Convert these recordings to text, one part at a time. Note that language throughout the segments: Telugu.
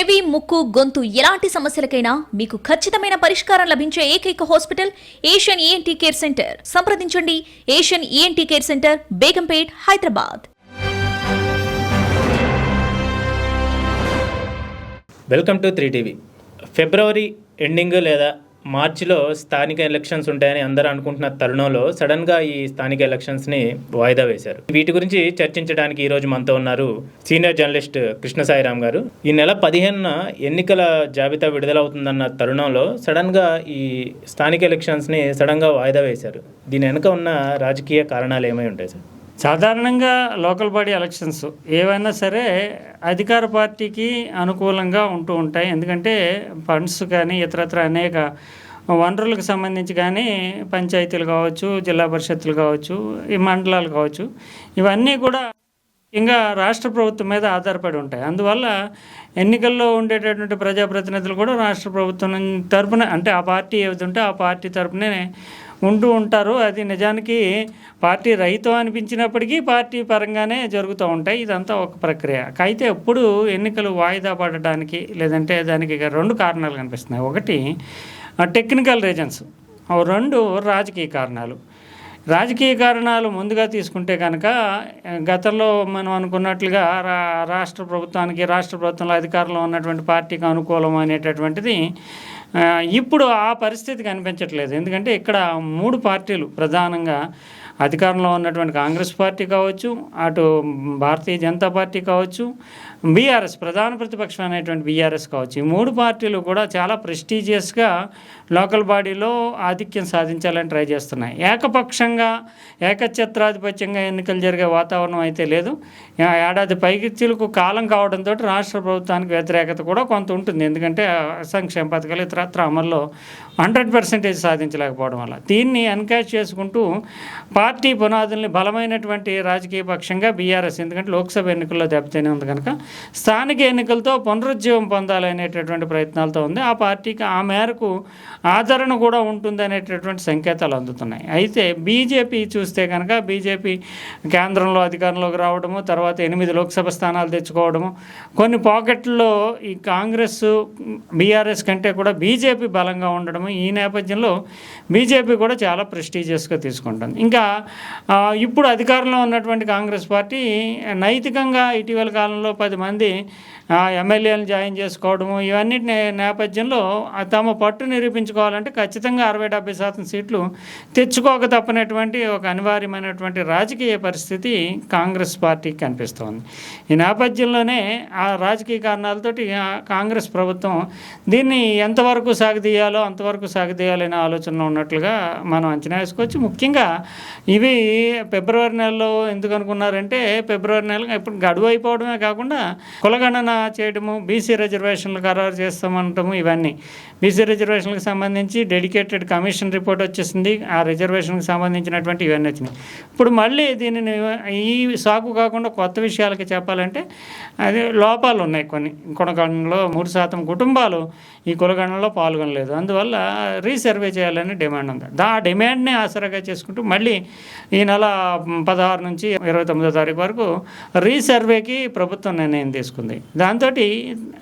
చెవి ముక్కు గొంతు ఎలాంటి సమస్యలకైనా మీకు ఖచ్చితమైన పరిష్కారం లభించే ఏకైక hospital Asian ENT care centre. సంప్రదించండి. Asian ENT care centre Begumpet Hyderabad. Welcome to three TV. February ending లేదా మార్చిలో స్థానిక ఎలక్షన్స్ ఉంటాయని అందరూ అనుకుంటున్న తరుణంలో సడన్గా ఈ స్థానిక ఎలక్షన్స్ని వాయిదా వేశారు. వీటి గురించి చర్చించడానికి ఈరోజు మనతో ఉన్నారు సీనియర్ జర్నలిస్ట్ కృష్ణ సాయిరామ్ గారు. ఈ నెల పదిహేనున ఎన్నికల జాబితా విడుదలవుతుందన్న తరుణంలో సడన్గా ఈ స్థానిక ఎలక్షన్స్ని సడన్గా వాయిదా వేశారు. దీని వెనుక ఉన్న రాజకీయ కారణాలు ఏమై ఉంటాయి సార్? సాధారణంగా లోకల్ బాడీ ఎలక్షన్స్ ఏవైనా సరే అధికార పార్టీకి అనుకూలంగా ఉంటూ ఉంటాయి. ఎందుకంటే ఫండ్స్ కానీ ఇతరత్ర అనేక వనరులకు సంబంధించి కానీ పంచాయతీలు కావచ్చు జిల్లా పరిషత్తులు కావచ్చు ఈ మండలాలు కావచ్చు ఇవన్నీ కూడా ఇంకా రాష్ట్ర ప్రభుత్వం మీద ఆధారపడి ఉంటాయి. అందువల్ల ఎన్నికల్లో ఉండేటటువంటి ప్రజాప్రతినిధులు కూడా రాష్ట్ర ప్రభుత్వం తరపున అంటే ఆ పార్టీ ఏది ఉంటే ఆ పార్టీ తరపునే ఉంటూ ఉంటారు. అది నిజానికి పార్టీ రైతు అనిపించినప్పటికీ పార్టీ పరంగానే జరుగుతూ ఉంటాయి. ఇదంతా ఒక ప్రక్రియ. అయితే ఎప్పుడు ఎన్నికలు వాయిదా పడడానికి లేదంటే దానికి రెండు కారణాలు కనిపిస్తున్నాయి. ఒకటి టెక్నికల్ రీజన్స్. రెండు రాజకీయ కారణాలు. రాజకీయ కారణాలు ముందుగా తీసుకుంటే కనుక గతంలో మనం అనుకున్నట్లుగా రా రాష్ట్ర ప్రభుత్వానికి రాష్ట్ర ప్రభుత్వంలో అధికారంలో ఉన్నటువంటి పార్టీకి అనుకూలం అనేటటువంటిది ఇప్పుడు ఆ పరిస్థితి కనిపించట్లేదు. ఎందుకంటే ఇక్కడ మూడు పార్టీలు ప్రధానంగా అధికారంలో ఉన్నటువంటి కాంగ్రెస్ పార్టీ కావచ్చు అటు భారతీయ జనతా పార్టీ కావచ్చు బీఆర్ఎస్ ప్రధాన ప్రతిపక్షం అనేటువంటి బీఆర్ఎస్ కావచ్చు. ఈ మూడు పార్టీలు కూడా చాలా ప్రెస్టీజియస్గా లోకల్ బాడీలో ఆధిక్యం సాధించాలని ట్రై చేస్తున్నాయి. ఏకపక్షంగా ఏకఛత్రాధిపత్యంగా ఎన్నికలు జరిగే వాతావరణం అయితే లేదు. ఏడాది పైకిచ్చులకు కాలం కావడంతో రాష్ట్ర ప్రభుత్వానికి వ్యతిరేకత కూడా కొంత ఉంటుంది. ఎందుకంటే సంక్షేమ పథకాలు ఇతరత్ర అమల్లో హండ్రెడ్ పర్సెంటేజ్ సాధించలేకపోవడం వల్ల. దీన్ని ఎన్కాష్ చేసుకుంటూ పార్టీ పునాదుల్ని బలమైనటువంటి రాజకీయ పక్షంగా బీఆర్ఎస్ ఎందుకంటే లోక్సభ ఎన్నికల్లో దెబ్బతినే ఉంది కనుక స్థానిక ఎన్నికలతో పునరుజ్జీవం పొందాలనేటటువంటి ప్రయత్నాలతో ఉంది. ఆ పార్టీకి ఆ మేరకు ఆదరణ కూడా ఉంటుంది అనేటటువంటి సంకేతాలు అందుతున్నాయి. అయితే బీజేపీ చూస్తే కనుక బీజేపీ కేంద్రంలో అధికారంలోకి రావడము తర్వాత ఎనిమిది లోక్సభ స్థానాలు తెచ్చుకోవడము కొన్ని పాకెట్లలో ఈ కాంగ్రెస్ బీఆర్ఎస్ కంటే కూడా బీజేపీ బలంగా ఉండడము ఈ నేపథ్యంలో బీజేపీ కూడా చాలా ప్రెస్టీజియస్గా తీసుకుంటుంది. ఇంకా ఇప్పుడు అధికారంలో ఉన్నటువంటి కాంగ్రెస్ పార్టీ నైతికంగా ఇటీవల కాలంలో పది మంది ఎమ్మెల్యేలను జాయిన్ చేసుకోవడము ఇవన్నీ నేపథ్యంలో తమ పట్టు నిరూపించుకోవాలంటే ఖచ్చితంగా అరవై డెబ్బై శాతం సీట్లు తెచ్చుకోక తప్పనటువంటి ఒక అనివార్యమైనటువంటి రాజకీయ పరిస్థితి కాంగ్రెస్ పార్టీకి కనిపిస్తోంది. ఈ నేపథ్యంలోనే ఆ రాజకీయ కారణాలతోటి కాంగ్రెస్ ప్రభుత్వం దీన్ని ఎంతవరకు సాగదీయాలో అంతవరకు సాగదీయాలనే ఆలోచన ఉన్నట్లుగా మనం అంచనా వేసుకోవచ్చు. ముఖ్యంగా ఇవి ఫిబ్రవరి నెలలో ఎందుకు అనుకున్నారంటే ఫిబ్రవరి నెల ఇప్పుడు గడువు అయిపోవడమే కాకుండా కులగణన చేయడము బీసీ రిజర్వేషన్లు ఖరారు చేస్తామనటము ఇవన్నీ. బీసీ రిజర్వేషన్లకు సంబంధించి డెడికేటెడ్ కమిషన్ రిపోర్ట్ వచ్చేసింది. ఆ రిజర్వేషన్కి సంబంధించినటువంటి ఇవన్నీ వచ్చినాయి. ఇప్పుడు మళ్ళీ దీనిని ఈ సాకు కాకుండా కొత్త విషయాలకి చెప్పాలంటే అది లోపాలు ఉన్నాయి కొన్ని. కులగణనలో మూడు శాతం కుటుంబాలు ఈ కులగణనలో పాల్గొనలేదు. అందువల్ల రీసర్వే చేయాలని డిమాండ్ ఉంది. దా ఆ డిమాండ్ని ఆసరాగా చేసుకుంటూ మళ్ళీ ఈ నెల పదహారు నుంచి ఇరవై తొమ్మిదో తారీఖు వరకు రీసర్వేకి ప్రభుత్వం నిర్ణయం తీసుకుంది. దాంతో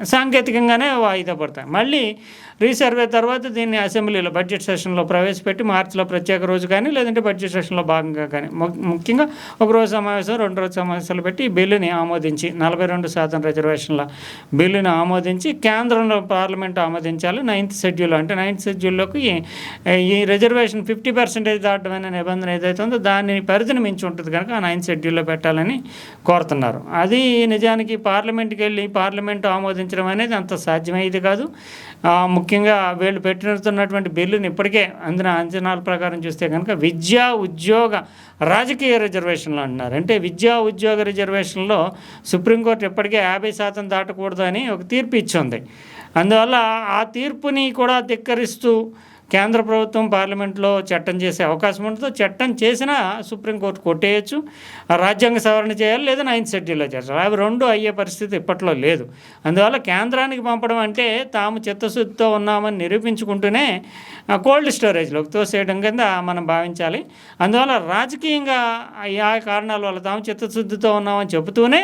సాంకేతికంగానే వాయిదా పడతాయి మళ్ళీ రీసర్వే తర్వాత దీన్ని అసెంబ్లీలో బడ్జెట్ సెషన్లో ప్రవేశపెట్టి మార్చిలో ప్రత్యేక రోజు కానీ లేదంటే బడ్జెట్ సెషన్లో భాగంగా కానీ ముఖ్యంగా ఒక రోజు సమావేశం రెండు రోజు సమావేశాలు పెట్టి ఈ బిల్లుని ఆమోదించి నలభై రెండు శాతం రిజర్వేషన్ల బిల్లుని ఆమోదించి కేంద్రంలో పార్లమెంట్ ఆమోదించాలి. నైన్త్ షెడ్యూల్ అంటే నైన్త్ షెడ్యూల్లోకి ఈ- రిజర్వేషన్ ఫిఫ్టీ పర్సెంటేజ్ దాటం అనే నిబంధన ఏదైతే ఉందో దాని పరిధిని మించి ఉంటుంది కనుక ఆ నైన్త్ షెడ్యూల్లో పెట్టాలని కోరుతున్నారు. అది నిజానికి పార్లమెంట్కి వెళ్ళి పార్లమెంట్ ఆమోదించడం అనేది అంత సాధ్యమయ్యేది కాదు. ముఖ్యంగా వీళ్ళు పెట్టినటువంటి బిల్లుని ఇప్పటికే అందిన అంచనాల ప్రకారం చూస్తే కనుక విద్యా ఉద్యోగ రాజకీయ రిజర్వేషన్లు అంటున్నారు. అంటే విద్యా ఉద్యోగ రిజర్వేషన్లో సుప్రీంకోర్టు ఇప్పటికే యాభై శాతం దాటకూడదు అని ఒక తీర్పు ఇచ్చింది. అందువల్ల ఆ తీర్పుని కూడా ధిక్కరిస్తూ కేంద్ర ప్రభుత్వం పార్లమెంట్లో చట్టం చేసే అవకాశం ఉండదు. చట్టం చేసినా సుప్రీంకోర్టు కొట్టేయచ్చు. రాజ్యాంగ సవరణ చేయాలి లేదా నైన్త్ షెడ్యూల్లో చేస్తారు. అవి రెండు అయ్యే పరిస్థితి ఇప్పట్లో లేదు. అందువల్ల కేంద్రానికి పంపడం అంటే తాము చిత్తశుద్ధితో ఉన్నామని నిరూపించుకుంటూనే కోల్డ్ స్టోరేజ్లోకి తోసేయడం కింద మనం భావించాలి. అందువల్ల రాజకీయంగా ఆ కారణాల వల్ల తాము చిత్తశుద్ధితో ఉన్నామని చెబుతూనే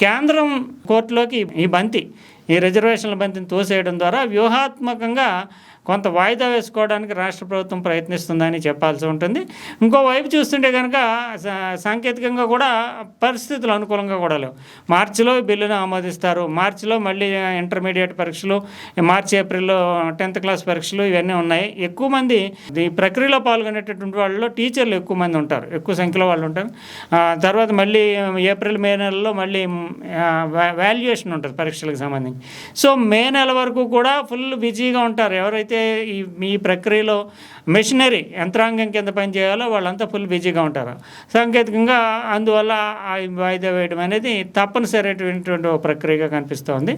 కేంద్రం కోర్టులోకి ఈ బంతి ఈ రిజర్వేషన్ల బంతిని తోసేయడం ద్వారా వ్యూహాత్మకంగా కొంత వాయిదా వేసుకోవడానికి రాష్ట్ర ప్రభుత్వం ప్రయత్నిస్తుందని చెప్పాల్సి ఉంటుంది. ఇంకోవైపు చూస్తుంటే కనుక సాంకేతికంగా కూడా పరిస్థితులు అనుకూలంగా కూడా లేవు. మార్చిలో బిల్లును ఆమోదిస్తారు. మార్చిలో మళ్ళీ ఇంటర్మీడియట్ పరీక్షలు మార్చి ఏప్రిల్లో టెన్త్ క్లాస్ పరీక్షలు ఇవన్నీ ఉన్నాయి. ఎక్కువ మంది ఈ ప్రక్రియలో పాల్గొనేటటువంటి వాళ్ళలో టీచర్లు ఎక్కువ మంది ఉంటారు. ఎక్కువ సంఖ్యలో వాళ్ళు ఉంటారు. తర్వాత మళ్ళీ ఏప్రిల్ మే నెలలో మళ్ళీ వాల్యుయేషన్ ఉంటుంది పరీక్షలకు సంబంధించి. సో మే నెల వరకు కూడా ఫుల్ బిజీగా ఉంటారు. ఎవరైతే ఈ ఈ ప్రక్రియలో మెషినరీ యంత్రాంగం కింద పనిచేయాలో వాళ్ళంతా ఫుల్ బిజీగా ఉంటారు. సాంకేతికంగా అందువల్ల ఆ వాయిదా వేయడం అనేది తప్పనిసరైనటువంటి ప్రక్రియగా కనిపిస్తోంది.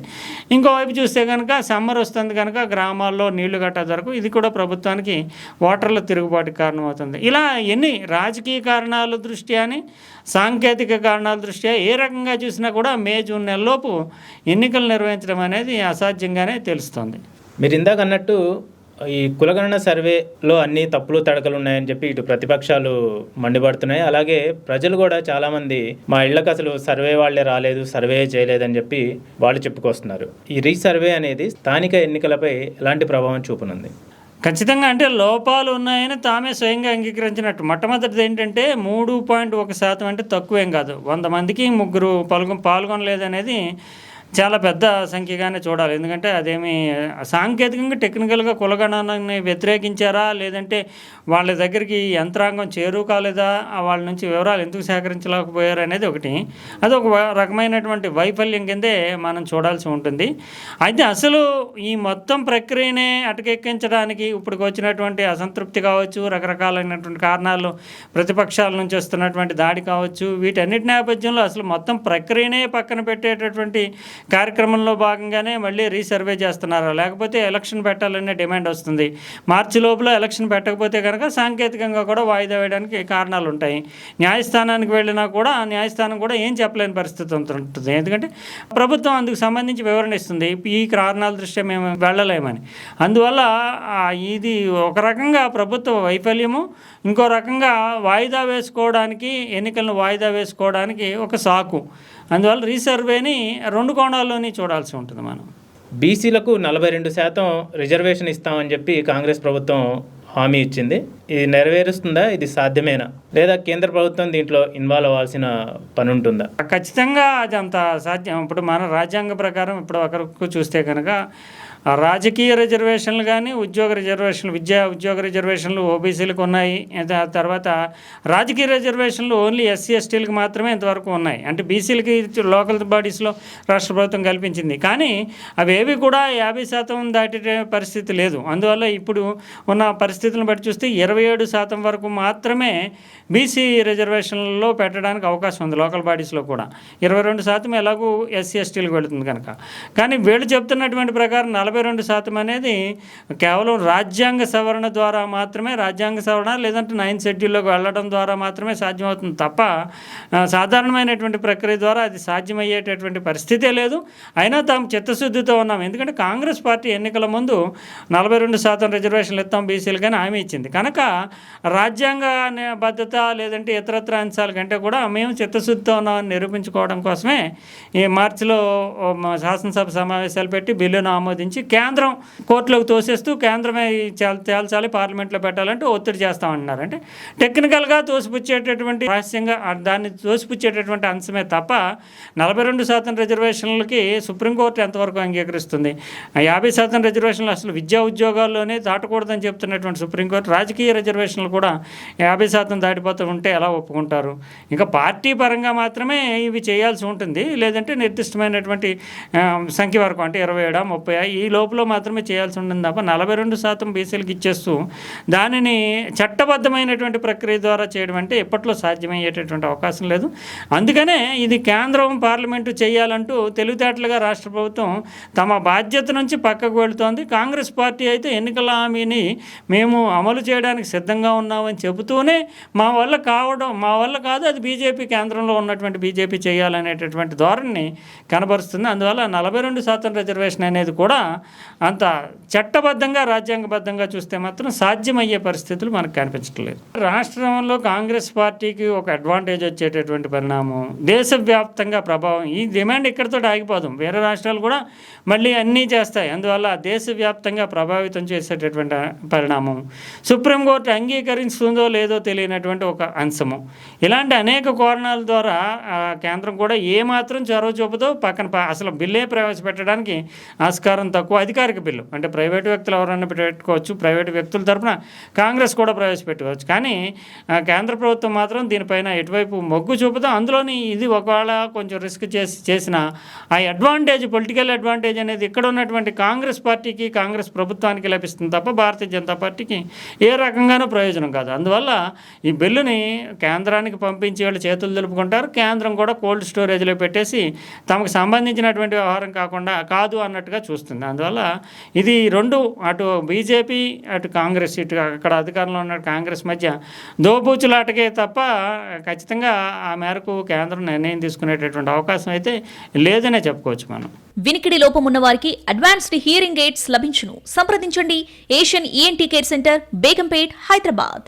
ఇంకోవైపు చూస్తే కనుక సమ్మర్ వస్తుంది కనుక గ్రామాల్లో నీళ్ళు గట్టా దొరకు ఇది కూడా ప్రభుత్వానికి ఓటర్ల తిరుగుబాటు కారణమవుతుంది. ఇలా ఎన్ని రాజకీయ కారణాల దృష్ట్యాని సాంకేతిక కారణాల దృష్ట్యా ఏ రకంగా చూసినా కూడా మే జూన్ నెలలోపు ఎన్నికలు నిర్వహించడం అనేది అసాధ్యంగానే తెలుస్తుంది. మీరు ఇందాక అన్నట్టు ఈ కులగణన సర్వేలో అన్ని తప్పులు తడకలు ఉన్నాయని చెప్పి ఇటు ప్రతిపక్షాలు మండిపడుతున్నాయి. అలాగే ప్రజలు కూడా చాలామంది మా ఇళ్ళకు అసలు సర్వే వాళ్ళే రాలేదు సర్వే చేయలేదని చెప్పి వాళ్ళు చెప్పుకొస్తున్నారు. ఈ రీసర్వే అనేది స్థానిక ఎన్నికలపై ఎలాంటి ప్రభావం చూపనుంది? ఖచ్చితంగా అంటే లోపాలు ఉన్నాయని తామే స్వయంగా అంగీకరించినట్టు. మొట్టమొదటిది ఏంటంటే మూడు పాయింట్ ఒక శాతం అంటే తక్కువేం కాదు. వంద మందికి ముగ్గురు పాల్గొ పాల్గొనలేదనేది చాలా పెద్ద సంఖ్యగానే చూడాలి. ఎందుకంటే అదేమి సాంకేతికంగా టెక్నికల్గా కులగణనాన్ని వ్యతిరేకించారా? లేదంటే వాళ్ళ దగ్గరికి యంత్రాంగం చేరువు కాలేదా? వాళ్ళ నుంచి వివరాలు ఎందుకు సేకరించలేకపోయారు అనేది ఒకటి. అది ఒక రకమైనటువంటి వైఫల్యం కిందే మనం చూడాల్సి ఉంటుంది. అయితే అసలు ఈ మొత్తం ప్రక్రియనే అటకెక్కించడానికి ఇప్పటికి వచ్చినటువంటి అసంతృప్తి కావచ్చు రకరకాలైనటువంటి కారణాలు ప్రతిపక్షాల నుంచి వస్తున్నటువంటి దాడి కావచ్చు వీటన్నిటి నేపథ్యంలో అసలు మొత్తం ప్రక్రియనే పక్కన పెట్టేటటువంటి కార్యక్రమంలో భాగంగానే మళ్ళీ రీసర్వే చేస్తున్నారు. లేకపోతే ఎలక్షన్ పెట్టాలనే డిమాండ్ వస్తుంది. మార్చి లోపల ఎలక్షన్ పెట్టకపోతే కనుక సాంకేతికంగా కూడా వాయిదా వేయడానికి కారణాలు ఉంటాయి. న్యాయస్థానానికి వెళ్ళినా కూడా ఆ న్యాయస్థానం కూడా ఏం చెప్పలేని పరిస్థితి ఉంటుంది. ఎందుకంటే ప్రభుత్వం అందుకు సంబంధించి వివరణ ఇస్తుంది. ఈ కారణాల దృష్ట్యా మేము వెళ్ళలేమని. అందువల్ల ఇది ఒక రకంగా ప్రభుత్వ వైఫల్యము. ఇంకో రకంగా వాయిదా వేసుకోవడానికి ఎన్నికలను వాయిదా వేసుకోవడానికి ఒక సాకు. అందువల్ల రీసర్వేని రెండు కోణాల్లోని చూడాల్సి ఉంటుంది మనం. బీసీలకు నలభై రెండు శాతం రిజర్వేషన్ ఇస్తామని చెప్పి కాంగ్రెస్ ప్రభుత్వం హామీ ఇచ్చింది. ఇది నెరవేరుస్తుందా? ఇది సాధ్యమేనా? లేదా కేంద్ర ప్రభుత్వం దీంట్లో ఇన్వాల్వ్ అవ్వాల్సిన పని ఉంటుందా ఖచ్చితంగా అది అంత సాధ్యం. ఇప్పుడు మన రాజ్యాంగ ప్రకారం ఇప్పుడు ఒకరికి చూస్తే కనుక రాజకీయ రిజర్వేషన్లు కానీ ఉద్యోగ రిజర్వేషన్లు విద్యా ఉద్యోగ రిజర్వేషన్లు ఓబీసీలకు ఉన్నాయి. తర్వాత రాజకీయ రిజర్వేషన్లు ఓన్లీ ఎస్సీ ఎస్టీలకు మాత్రమే ఇంతవరకు ఉన్నాయి. అంటే బీసీలకి లోకల్ బాడీస్లో రాష్ట్ర ప్రభుత్వం కల్పించింది. కానీ అవేవి కూడా యాభై శాతం దాటే పరిస్థితి లేదు. అందువల్ల ఇప్పుడు ఉన్న పరిస్థితులను బట్టి చూస్తే ఇరవై ఏడు శాతం వరకు మాత్రమే బీసీ రిజర్వేషన్లలో పెట్టడానికి అవకాశం ఉంది లోకల్ బాడీస్లో కూడా. ఇరవై రెండు శాతం ఎలాగూ ఎస్సీ ఎస్టీలకు వెళుతుంది కనుక. కానీ వీళ్ళు చెప్తున్నటువంటి ప్రకారం నలభై నలభై రెండు శాతం అనేది కేవలం రాజ్యాంగ సవరణ ద్వారా మాత్రమే రాజ్యాంగ సవరణ లేదంటే నైన్ షెడ్యూల్లోకి వెళ్ళడం ద్వారా మాత్రమే సాధ్యమవుతుంది తప్ప సాధారణమైనటువంటి ప్రక్రియ ద్వారా అది సాధ్యమయ్యేటటువంటి పరిస్థితే లేదు. అయినా తాము చిత్తశుద్ధితో ఉన్నాం. ఎందుకంటే కాంగ్రెస్ పార్టీ ఎన్నికల ముందు నలభై రెండు శాతం రిజర్వేషన్లు ఇస్తాం బీసీలకని హామీ ఇచ్చింది. కనుక రాజ్యాంగ నే- భద్రత లేదంటే ఇతరత్ర అంశాల కంటే కూడా మేము చిత్తశుద్ధితో ఉన్నామని నిరూపించుకోవడం కోసమే ఈ మార్చిలో శాసనసభ సమావేశాలు పెట్టి బిల్లును ఆమోదించి కేంద్రం కోర్టులోకి తోసేస్తూ కేంద్రమే తేల్చాలి పార్లమెంట్లో పెట్టాలంటే ఒత్తిడి చేస్తామంటున్నారు. అంటే టెక్నికల్గా తోసిపుచ్చేటటువంటి రహస్యంగా దాన్ని తోసిపుచ్చేటటువంటి అంశమే తప్ప నలభై రెండు శాతం రిజర్వేషన్లకి సుప్రీంకోర్టు ఎంతవరకు అంగీకరిస్తుంది? యాభై శాతం రిజర్వేషన్లు అసలు విద్యా ఉద్యోగాల్లోనే దాటకూడదని చెప్తున్నటువంటి సుప్రీంకోర్టు రాజకీయ రిజర్వేషన్లు కూడా యాభై శాతం దాటిపోతూ ఉంటే ఎలా ఒప్పుకుంటారు? ఇంకా పార్టీ పరంగా మాత్రమే ఇవి చేయాల్సి ఉంటుంది. లేదంటే నిర్దిష్టమైనటువంటి సంఖ్య వరకు అంటే ఇరవై ఏడా ముప్పై ఈ లోపల మాత్రమే చేయాల్సి ఉంటుంది తప్ప నలభై రెండు శాతం బీసీలకు ఇచ్చేస్తూ దానిని చట్టబద్ధమైనటువంటి ప్రక్రియ ద్వారా చేయడం అంటే ఎప్పట్లో సాధ్యమయ్యేటటువంటి అవకాశం లేదు. అందుకనే ఇది కేంద్రం పార్లమెంటు చేయాలంటూ తెలివితేటలుగా రాష్ట్ర ప్రభుత్వం తమ బాధ్యత నుంచి పక్కకు వెళుతోంది. కాంగ్రెస్ పార్టీ అయితే ఎన్నికల హామీని మేము అమలు చేయడానికి సిద్ధంగా ఉన్నామని చెబుతూనే మా వల్ల కావడం మా వల్ల కాదు అది బీజేపీ కేంద్రంలో ఉన్నటువంటి బీజేపీ చేయాలనేటటువంటి ధోరణిని కనబరుస్తుంది. అందువల్ల నలభై రెండు శాతం రిజర్వేషన్ అనేది కూడా అంత చట్టబద్ధంగా రాజ్యాంగబద్ధంగా చూస్తే మాత్రం సాధ్యమయ్యే పరిస్థితులు మనకు కనిపించట్లేదు రాష్ట్రంలో కాంగ్రెస్ పార్టీకి ఒక అడ్వాంటేజ్ వచ్చేటటువంటి పరిణామం దేశవ్యాప్తంగా ప్రభావం ఈ డిమాండ్ ఇక్కడితో ఆగిపోదు. వేరే రాష్ట్రాలు కూడా మళ్ళీ అన్నీ చేస్తాయి. అందువల్ల దేశవ్యాప్తంగా ప్రభావితం చేసేటటువంటి పరిణామం సుప్రీంకోర్టు అంగీకరిస్తుందో లేదో తెలియనటువంటి ఒక అంశము. ఇలాంటి అనేక కారణాల ద్వారా కేంద్రం కూడా ఏమాత్రం చొరవ చూపుతో పక్కన అసలు బిల్లే ప్రవేశపెట్టడానికి ఆస్కారం తక్కువ అధికారిక బిల్లు. అంటే ప్రైవేటు వ్యక్తులు ఎవరైనా పెట్టుకోవచ్చు ప్రైవేటు వ్యక్తుల తరఫున కాంగ్రెస్ కూడా ప్రవేశపెట్టుకోవచ్చు. కానీ కేంద్ర ప్రభుత్వం మాత్రం దీనిపైన ఎటువైపు మొగ్గు చూపుతాం అందులోని ఇది ఒకవేళ కొంచెం రిస్క్ చేసి చేసిన ఆ అడ్వాంటేజ్ పొలిటికల్ అడ్వాంటేజ్ అనేది ఇక్కడ ఉన్నటువంటి కాంగ్రెస్ పార్టీకి కాంగ్రెస్ ప్రభుత్వానికి లభిస్తుంది తప్ప భారతీయ జనతా పార్టీకి ఏ రకంగానూ ప్రయోజనం కాదు. అందువల్ల ఈ బిల్లుని కేంద్రానికి పంపించి వాళ్ళు చేతులు తెలుపుకుంటారు కేంద్రం కూడా కోల్డ్ స్టోరేజ్లో పెట్టేసి తమకు సంబంధించినటువంటి వ్యవహారం కాకుండా కాదు అన్నట్టుగా చూస్తుంది. అందువల్ల ఇది రెండు అటు బీజేపీ అటు కాంగ్రెస్ ఇటు అక్కడ అధికారంలో ఉన్న కాంగ్రెస్ మధ్య దోబూచులాటకే తప్ప ఖచ్చితంగా ఆ మేరకు కేంద్రం నిర్ణయం తీసుకునేటటువంటి అవకాశం అయితే లేదనే చెప్పుకోవచ్చు మనం. వినికిడి లోపం ఉన్న వారికి అడ్వాన్స్డ్ హియరింగ్ ఎయిడ్స్ లభించును. సంప్రదించండి. Asian ENT care centre Begumpet Hyderabad.